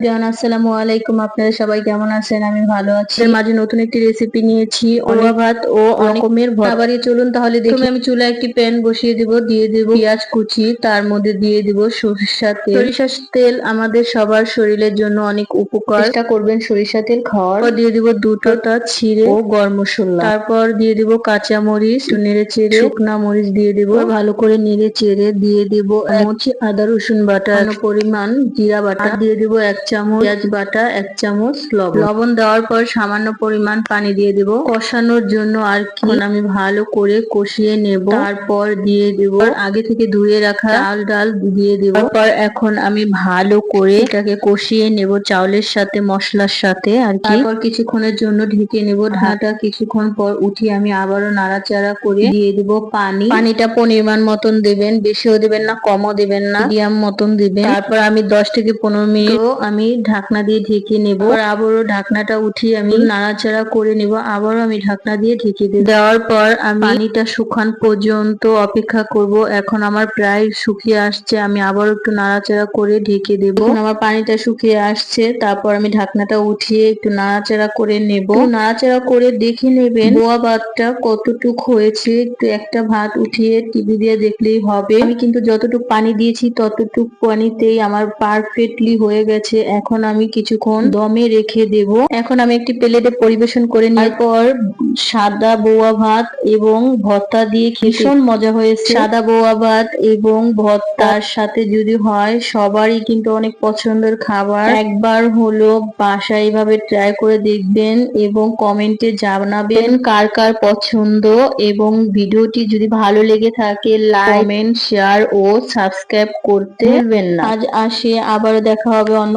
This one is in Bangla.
জান আসসালামু আলাইকুম। আপনারা সবাই কেমন আছেন? আমি ভালো আছি। মাঝে নতুন একটি রেসিপি নিয়েছি অনেক ভাত ও রকমের ভর্তা। চলুন তাহলে দেখি। আমি চুলায় একটি প্যান বসিয়ে দিব দিয়ে দেব পেঁয়াজ কুচি তার মধ্যে দিয়ে দিব সরিষা তেল। সরিষা তেল আমাদের সবার শরীরের জন্য অনেক উপকার। চেষ্টা করবেন সরিষা তেল খাওয়ার। দিয়ে দিব দুটো তা ছিঁড়ে। ও গরম মশলা। তারপর দিয়ে দিব কাঁচা মরিচ নেড়ে চেড়ে। শুকনা মরিচ দিয়ে দিব। ভালো করে নেড়ে চেড়ে দিয়ে দিব চামচ আদা রসুন বাটা। পরিমাণ জিরা বাটা। দিয়ে দিব এক চামচ পেঁয়াজ বাটা, এক চামচ লবণ। লবণ দেওয়ার পর সামান্য পরিমাণ পানি দিয়ে দিব। কষানোর জন্য আর কি? আমি ভালো করে কষিয়ে নেব। তারপর দিয়ে দিব। আগে থেকে ধুয়ে রাখা চাল ডাল দিয়ে দিব। তারপর এখন আমি ভালো করে এটাকে কষিয়ে নেব চাউলের সাথে, মশলার সাথে আর কি। তারপর কিছুক্ষণের জন্য ঢেকে নেব। ঢাকা কিছুক্ষণ পর উঠিয়ে আমি আবারও নাড়াচাড়া করে দিয়ে দিব পানি। পানিটা পরিমাণ মতন দেবেন। বেশিও দেবেন না, কমও দেবেন না, মিডিয়াম মতন দিবেন। তারপর আমি দশ থেকে পনেরো মিনিট আমি ঢাকনা দিয়ে ঢেকে নেব। আবারও ঢাকনাটা উঠিয়ে আমি নাড়াচাড়া করে নেব। আবারও আমি ঢাকনা দিয়ে ঢেকে দেব। দেওয়ার পর আমি পানিটা শুকান পর্যন্ত অপেক্ষা করব। এখন আমার প্রায় শুকিয়ে আসছে। আমি আবারও একটু নাড়াচাড়া করে ঢেকে দেব। আমার পানিটা শুকিয়ে আসছে। তারপর আমি ঢাকনাটা উঠিয়ে একটু নাড়াচাড়া করে নেব। নাড়াচাড়া করে দেখে নেবেন বোয়া ভাতটা কতটুক হয়েছে। একটু একটা ভাত উঠিয়ে টিভি দিয়ে দেখলেই হবে। আমি কিন্তু যতটুকু পানি দিয়েছি, ততটুক পানিতেই আমার পারফেক্টলি হয়ে গেছে। এখন আমি কিছুক্ষণ দমে রেখে দেব। এখন আমি একটি প্লেটে পরিবেশন করে নেওয়ার পর সাদা বোয়া ভাত এবং ভর্তা দিয়ে ভীষণ মজা হয়েছে। সাদা বোয়া ভাত এবং ভর্তার সাথে যদি হয় সবারই কিন্তু অনেক পছন্দের খাবার। একবার হলো বাসায় এইভাবে ট্রাই করে দেখবেন এবং কমেন্টে জানাবেন কার কার পছন্দ এবং ভিডিওটি যদি ভালো লেগে থাকে লাইক কমেন্ট শেয়ার ও সাবস্ক্রাইব করতে ভুলবেন না। আজ আসে আবার দেখা হবে অন্য